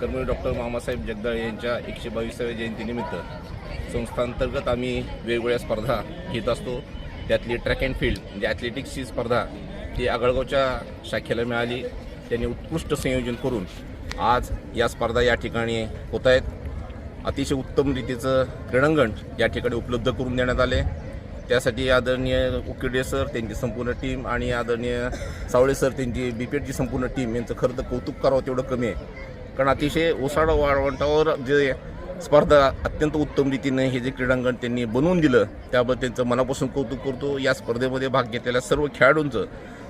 Karmaveer doctor Mamasaheb Jagdale यांच्या एकशे बावीसाव्या जयंतीनिमित्त संस्थांतर्गत आम्ही वेगवेगळ्या स्पर्धा घेत असतो. त्यातली ट्रॅक अँड फील्ड म्हणजे ॲथलेटिक्सची स्पर्धा ही आगळगावच्या शाखेला मिळाली. त्यांनी उत्कृष्ट संयोजन करून आज या स्पर्धा या ठिकाणी होत आहेत. अतिशय उत्तम रीतीचं क्रीडांगण या ठिकाणी उपलब्ध करून देण्यात आले. त्यासाठी आदरणीय उकिडे सर त्यांची संपूर्ण टीम आणि आदरणीय सावळे सर त्यांची बी पी एडची संपूर्ण टीम यांचं खरं तर कौतुक करावं तेवढं कमी आहे. कारण अतिशय ओसाड वाळवंटावर जे स्पर्धा अत्यंत उत्तम रीतीने हे जे क्रीडांगण त्यांनी बनवून दिलं त्याबद्दल त्यांचं मनापासून कौतुक करतो. या स्पर्धेमध्ये भाग घेतलेल्या सर्व खेळाडूंचं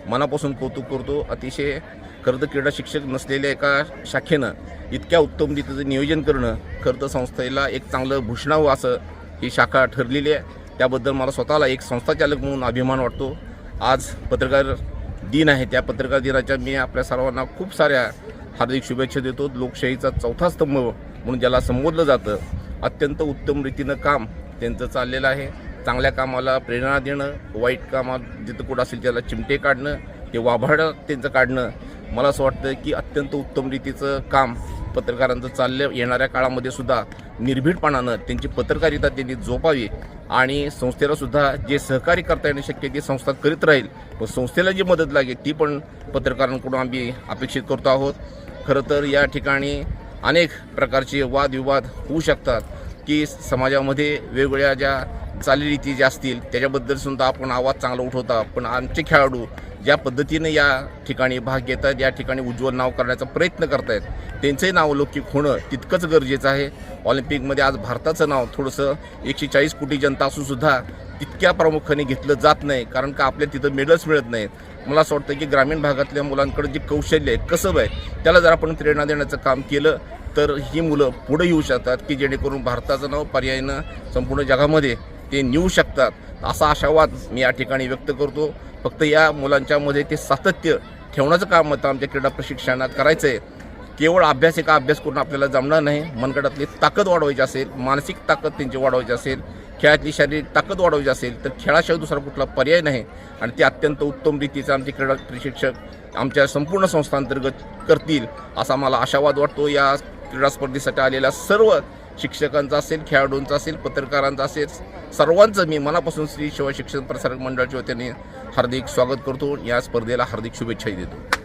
मनापासून कौतुक करतो. अतिशय खरं तर क्रीडा शिक्षक नसलेल्या एका शाखेनं इतक्या उत्तम रीतीचं नियोजन करणं खरं तर संस्थेला एक चांगलं भूषणावं असं ही शाखा ठरलेली आहे. त्याबद्दल मला स्वतःला एक संस्थाचालक म्हणून अभिमान वाटतो. आज पत्रकार दिन आहे. त्या पत्रकार दिनाच्या मी आपल्या सर्वांना खूप साऱ्या हार्दिक शुभेच्छा देतो. लोकशाहीचा चौथा स्तंभ म्हणून ज्याला संबोधलं जातं अत्यंत उत्तम रीतीनं काम त्यांचं चाललेलं आहे. चांगल्या कामाला प्रेरणा देणं वाईट कामात जिथं कुठं असेल त्याला चिमटे काढणं ते वाभाडं त्यांचं काढणं मला असं वाटतं की अत्यंत उत्तम रीतीचं काम पत्रकारांचं चाललं. येणाऱ्या काळामध्ये सुद्धा निर्भीडपणानं त्यांची पत्रकारिता त्यांनी जोपावी आणि संस्थेला सुद्धा जे सहकार्य करता येणं शक्य ती ते संस्था करीत राहील. व संस्थेला जी मदत लागेल ती पण पत्रकारांकडून आम्ही अपेक्षित करतो आहोत. खरं तर या ठिकाणी अनेक प्रकारचे वादविवाद होऊ शकतात की समाजामध्ये वेगवेगळ्या ज्या चालीरीती ज्या असतील त्याच्याबद्दल सुद्धा आपण आवाज चांगला उठवता. पण आमचे खेळाडू ज्या पद्धतीने या ठिकाणी भाग घेतात या ठिकाणी उज्ज्वल नाव करण्याचा प्रयत्न करतायत त्यांचंही नाव लौकिक होणं तितकंच गरजेचं आहे. ऑलिम्पिकमध्ये आज भारताचं नाव थोडंसं एकशे चाळीस कोटी जनता असूनसुद्धा तितक्या प्रामुख्याने घेतलं जात नाही कारण का आपल्या तिथं मेडल्स मिळत नाहीत. मला असं वाटतं की ग्रामीण भागातल्या मुलांकडे जे कौशल्य आहे कसब आहे त्याला जर आपण प्रेरणा देण्याचं काम केलं तर ही मुलं पुढे येऊ शकतात की जेणेकरून भारताचं नाव पर्यायनं संपूर्ण जगामध्ये ते नेऊ शकतात. असा आशावाद मी या ठिकाणी व्यक्त करतो. फक्त या मुलांच्यामध्ये ते सातत्य ठेवण्याचं काम आता आमच्या क्रीडा प्रशिक्षणात करायचं आहे केवळ अभ्यास एका अभ्यास करून आपल्याला जमणार नाही. मनगटातली ताकद वाढवायची असेल मानसिक ताकद त्यांची वाढवायची असेल खेळातली शारीरिक ताकद वाढवायची असेल तर खेळाशिवाय दुसरा कुठला पर्याय नाही. आणि ते अत्यंत उत्तम रीतीचं आमचे क्रीडा प्रशिक्षक आमच्या संपूर्ण संस्थांतर्गत करतील असा मला आशावाद वाटतो. या क्रीडा स्पर्धेसाठी आलेल्या सर्व शिक्षकांचा असेल खेळाडूंचा असेल पत्रकारांचा असेल सर्वांचं मी मनापासून श्री शिवाय शिक्षण प्रसारक मंडळाच्या वतीने हार्दिक स्वागत करतो. या स्पर्धेला हार्दिक शुभेच्छाही देतो.